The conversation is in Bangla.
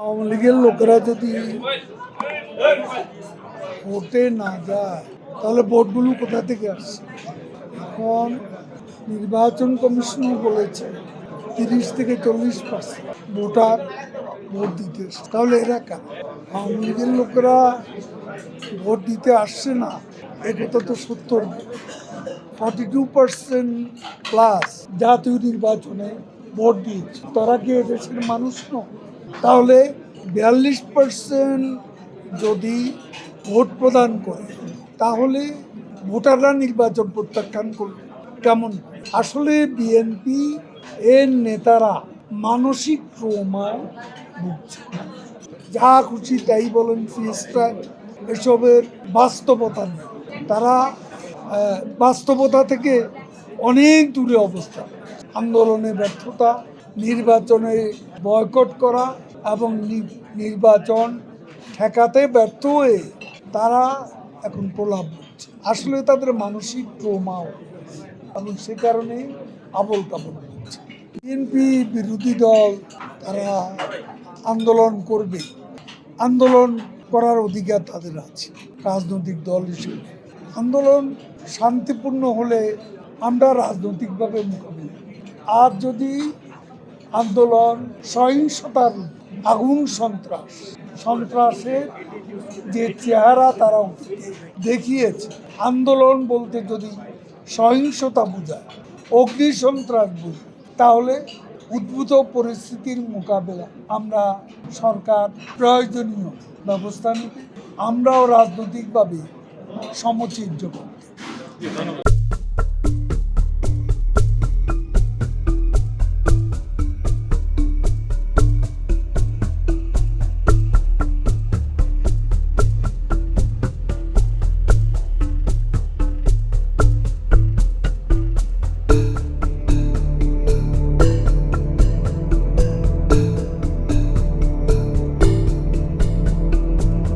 আওয়ামী লীগের লোকেরা যদি ভোটে না যায় তাহলে ভোটগুলো কোথা থেকে আসছে এখন নির্বাচন কমিশনও বলেছে তিরিশ থেকে চল্লিশ পার্সেন্ট ভোটার ভোট দিতে তাহলে এরা কেন আওয়ামী লীগের লোকেরা ভোট দিতে আসছে না এ কথা তো সত্য ফর্টি টু পার্সেন্ট প্লাস জাতীয় নির্বাচনে ভোট দিয়েছে তারা কি এদেশের মানুষ নয় তাহলে বিয়াল্লিশ পার্সেন্ট যদি ভোট প্রদান করে, তাহলে ভোটাররা নির্বাচন প্রত্যাখ্যান করবে। কেমন? আসলে বিএনপি এর নেতারা মানসিক ট্রমায় ভুগছে যা খুশি তাই বলেন ফিস্টার এসবের বাস্তবতা নেই। তারা বাস্তবতা থেকে অনেক দূরে অবস্থান। আন্দোলনে ব্যর্থতা নির্বাচনে বয়কট করা এবং নির্বাচন ঠেকাতে ব্যর্থ হয়ে তারা এখন প্রলাপ হচ্ছে আসলে তাদের মানসিক ট্রমাও এবং সে কারণে আবল তাবল হচ্ছে। বিএনপি বিরোধী দল তারা আন্দোলন করবে। আন্দোলন করার অধিকার তাদের আছে, রাজনৈতিক দল হিসেবে। আন্দোলন শান্তিপূর্ণ হলে আমরা রাজনৈতিকভাবে মোকাবিলা আর যদি আন্দোলন, সহিংসতার আগুন সন্ত্রাস। সন্ত্রাসের যে চেহারা তারা দেখিয়েছে, আন্দোলন বলতে যদি সহিংসতা বোঝায়, অগ্নি সন্ত্রাস বোঝায়, তাহলে উদ্ভূত পরিস্থিতির মোকাবেলা আমরা সরকার প্রয়োজনীয় ব্যবস্থা নেবে। আমরাও রাজনৈতিকভাবে সমচিত্র করতে